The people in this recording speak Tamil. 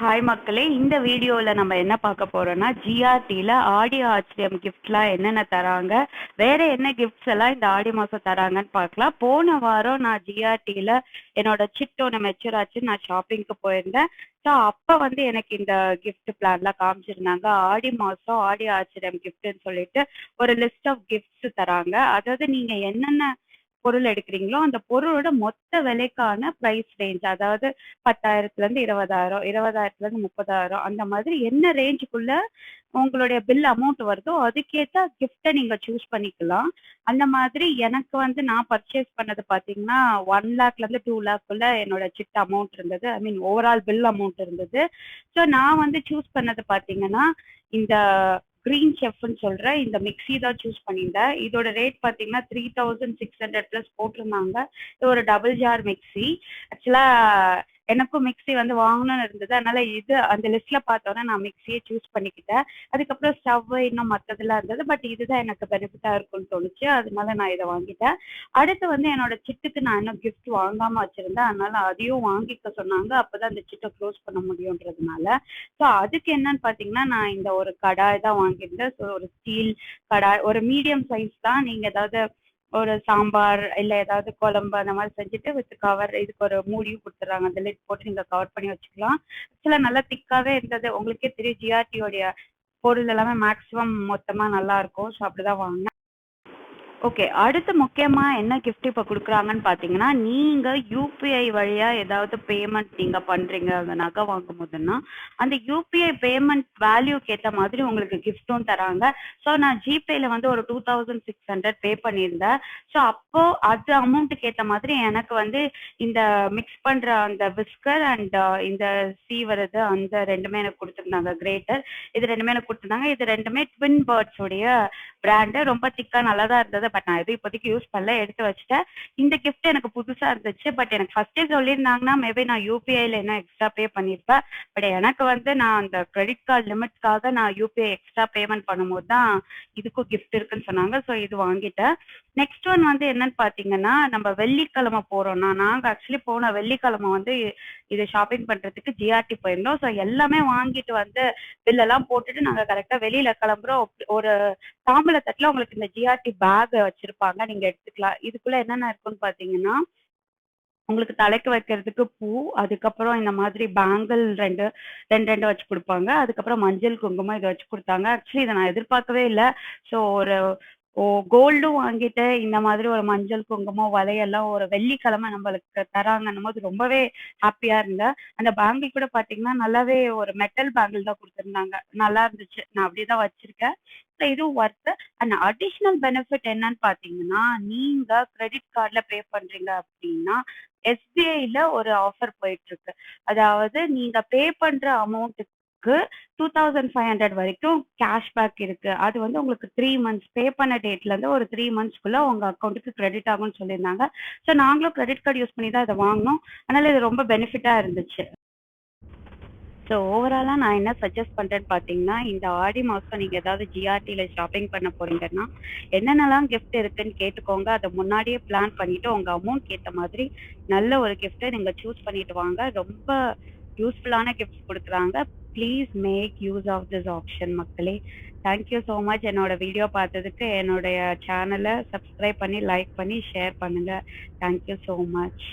ஹாய் மக்களே இந்த வீடியோவில் நம்ம என்ன பார்க்க போறோம்னா ஜிஆர்டியில் ஆடி ஆச்சரியம் கிஃப்ட்லாம் என்னென்ன தராங்க வேற என்ன கிஃப்ட்ஸ் எல்லாம் இந்த ஆடி மாதம் தராங்கன்னு பார்க்கலாம். போன வாரம் நான் ஜிஆர்டியில் என்னோட சிட்டோனை மெச்சூர் ஆச்சு நான் ஷாப்பிங்க்கு போயிருந்தேன். ஸோ அப்போ வந்து எனக்கு இந்த கிஃப்ட் பிளான்லாம் காமிச்சிருந்தாங்க. ஆடி மாதம் ஆடி ஆச்சரியம் கிஃப்ட்னு சொல்லிட்டு ஒரு லிஸ்ட் ஆஃப் கிஃப்ட்ஸ் தராங்க. அதாவது நீங்கள் என்னென்ன பொருள் எடுக்கிறீங்களோ அந்த பொருளோட மொத்த விலைக்கான ப்ரைஸ் ரேஞ்ச் அதாவது பத்தாயிரத்துல இருந்து இருபதாயிரம் இருபதாயிரத்துல இருந்து முப்பதாயிரம் அந்த மாதிரி என்ன ரேஞ்சுக்குள்ள உங்களுடைய பில் அமௌண்ட் வருதோ அதுக்கேற்ற கிஃப்ட்டை நீங்க சூஸ் பண்ணிக்கலாம். அந்த மாதிரி எனக்கு வந்து நான் பர்ச்சேஸ் பண்ணது பாத்தீங்கன்னா ஒன் லேக்ல இருந்து டூ லேக்குள்ள என்னோட சிட் அமௌண்ட் இருந்தது. I mean overall bill amount இருந்தது. ஸோ நான் வந்து சூஸ் பண்ணது பாத்தீங்கன்னா இந்த கிரீன் செஃப்னு சொல்ற இந்த மிக்ஸி தான் சூஸ் பண்ணியிருந்தேன் இதோட ரேட் பார்த்தீங்கன்னா three thousand six hundred plus போட்டிருந்தாங்க. இது ஒரு டபுள் ஜார் மிக்ஸி ஆக்சுவலா எனக்கும் மிக்சி வந்து வாங்கணும்னு இருந்தது. அதனால இது அந்த லிஸ்ட்ல பார்த்தோன்னே நான் மிக்ஸியை சூஸ் பண்ணிக்கிட்டேன். அதுக்கப்புறம் ஸ்டவ் இன்னும் மற்றதெல்லாம் இருந்தது. பட் இதுதான் எனக்கு பெனிஃபிட்டா இருக்கும்னு தோணுச்சு. அதனால நான் இதை வாங்கிட்டேன். அடுத்து வந்து என்னோட சிட்டுக்கு நான் இன்னும் கிஃப்ட் வாங்காம வச்சிருந்தேன். அதனால அதையும் வாங்கிக்க சொன்னாங்க. அப்பதான் அந்த சிட்டை க்ளோஸ் பண்ண முடியுன்றதுனால ஸோ அதுக்கு என்னன்னு பார்த்தீங்கன்னா நான் இந்த ஒரு கடாய் தான் வாங்கியிருந்தேன். ஸோ ஒரு ஸ்டீல் கடாய் ஒரு மீடியம் சைஸ் தான். நீங்க ஏதாவது ஒரு சாம்பார் இல்லை ஏதாவது குழம்பு அந்த மாதிரி செஞ்சுட்டு வித் கவர் இதுக்கு ஒரு மூடியும் கொடுத்துட்றாங்க. அந்த லிட் போட்டு நீங்கள் கவர் பண்ணி வச்சுக்கலாம். சில நல்லா திக்காகவே இருந்தது. உங்களுக்கே தெரியும் ஜிஆர்டியோடைய பொருள் எல்லாமே மேக்ஸிமம் மொத்தமாக நல்லா இருக்கும். ஸோ அப்படிதான் வாங்கினேன். ஓகே அடுத்து முக்கியமாக என்ன கிஃப்ட் இப்போ கொடுக்குறாங்கன்னு பார்த்தீங்கன்னா நீங்கள் யூபிஐ வழியா ஏதாவது பேமெண்ட் நீங்கள் பண்ணுறீங்க அந்த நகை வாங்கும் போதுன்னா அந்த யூபிஐ பேமெண்ட் வேல்யூக்கு ஏற்ற மாதிரி உங்களுக்கு கிஃப்ட்டும் தராங்க. ஸோ நான் ஜிபேல வந்து ஒரு two thousand six hundred pay பண்ணியிருந்தேன். ஸோ அப்போது அது அமௌண்ட்டுக்கு ஏற்ற மாதிரி எனக்கு வந்து இந்த மிக்ஸ் பண்ணுற அந்த விஸ்கர் அண்ட் uh, இந்த சீவரது அந்த ரெண்டுமே எனக்கு கொடுத்துருந்தாங்க கிரேட்டர் இது ரெண்டுமே எனக்கு கொடுத்துருந்தாங்க. இது ரெண்டுமே ட்வின் பேர்ட்ஸ் உடைய பிராண்டு ரொம்ப திக்காக நல்லா தான் இருந்தது. பட் நான் எதுவும் இப்போதைக்கு யூஸ் பண்ணல. எடுத்து வச்சுட்டேன். இந்த கிஃப்ட் எனக்கு புதுசா இருந்துச்சு. பட் எனக்கு ஃபர்ஸ்டே சொல்லியிருந்தாங்கன்னா மேபி நான் யூபிஐல என்ன எக்ஸ்ட்ரா பே பண்ணியிருப்பேன். பட் எனக்கு வந்து நான் அந்த கிரெடிட் கார்டு லிமிட்காக நான் யூபிஐ எக்ஸ்ட்ரா பேமெண்ட் பண்ணும்போது தான் இதுக்கும் கிஃப்ட் இருக்குன்னு சொன்னாங்க. ஸோ இது வாங்கிட்டேன். நெக்ஸ்ட் ஒன் வந்து என்னன்னு பார்த்தீங்கன்னா நம்ம வெள்ளிக்கிழமை போறோம்னா நாங்கள் ஆக்சுவலி போன வெள்ளிக்கிழமை வந்து இது ஷாப்பிங் பண்றதுக்கு ஜிஆர்டி போயிருந்தோம். ஸோ எல்லாமே வாங்கிட்டு வந்து பில்லெல்லாம் போட்டுட்டு நாங்கள் கரெக்டாக வெளியில கிளம்புறோம். ஒரு தாம்பல உங்களுக்கு இந்த ஜிஆர்டி பேக் வச்சிருப்பாங்க. நீங்க எடுத்துக்கலாம். இதுக்குள்ள என்னென்ன இருக்குன்னு பாத்தீங்கன்னா உங்களுக்கு தலைக்கு வைக்கிறதுக்கு பூ அதுக்கப்புறம் இந்த மாதிரி பேங்கிள் ரெண்டு ரெண்டு ரெண்டு வச்சு கொடுப்பாங்க. அதுக்கப்புறம் மஞ்சள் குங்குமம் இதை வச்சு கொடுத்தாங்க. ஆக்சுவலி இதை நான் எதிர்பார்க்கவே இல்லை. ஸோ ஒரு ஓ கோல்டும் வாங்கிட்டு இந்த மாதிரி ஒரு மஞ்சள் குங்குமம் வலையெல்லாம் ஒரு வெள்ளிக்கிழமை நம்மளுக்கு தராங்கன்னும் போது ரொம்பவே ஹாப்பியா இருந்தேன். அந்த பேங்கிள் கூட பாத்தீங்கன்னா நல்லாவே ஒரு மெட்டல் பேங்கிள் தான் கொடுத்துருந்தாங்க. நல்லா இருந்துச்சு. நான் அப்படிதான் வச்சிருக்கேன். ஸோ இதுவும் ஒர்த் அண்ட் அடிஷ்னல் பெனிஃபிட் என்னன்னு பாத்தீங்கன்னா நீங்க கிரெடிட் கார்டில் பே பண்றீங்க அப்படின்னா எஸ்பிஐல ஒரு ஆஃபர் போயிட்டு இருக்கு. அதாவது நீங்க பே பண்ற அமௌண்ட்டுக்கு டூ தௌசண்ட் ஃபைவ் ஹண்ட்ரட் வரைக்கும் கேஷ்பேக் இருக்கு. அது வந்து உங்களுக்கு த்ரீ மந்த்ஸ் பே பண்ண டேட்ல இருந்து ஒரு த்ரீ மந்த்ஸ்க்குள்ள உங்க அக்கௌண்ட்டுக்கு கிரெடிட் ஆகும்னு சொல்லியிருந்தாங்க. ஸோ நாங்களும் கிரெடிட் கார்டு யூஸ் பண்ணி தான் இதை வாங்கினோம். அதனால இது ரொம்ப பெனிஃபிட்டா இருந்துச்சு. ஸோ ஓவராலாக நான் என்ன சஜஸ்ட் பண்ணுறேன்னு பார்த்தீங்கன்னா இந்த ஆடி மாதம் நீங்கள் ஏதாவது ஜிஆர்டியில் ஷாப்பிங் பண்ண போறீங்கன்னா என்னென்னலாம் கிஃப்ட் இருக்குன்னு கேட்டுக்கோங்க. அதை முன்னாடியே பிளான் பண்ணிவிட்டு உங்கள் அமௌண்ட் ஏற்ற மாதிரி நல்ல ஒரு கிஃப்ட்டை நீங்கள் சூஸ் பண்ணிட்டு வாங்க. ரொம்ப யூஸ்ஃபுல்லான கிஃப்ட்ஸ் கொடுக்குறாங்க. Please make use of this option மக்களே. தேங்க்யூ ஸோ மச் என்னோட வீடியோ பார்த்ததுக்கு என்னுடைய சேனலை சப்ஸ்கிரைப் பண்ணி லைக் பண்ணி ஷேர் பண்ணுங்கள் தேங்க்யூ ஸோ மச்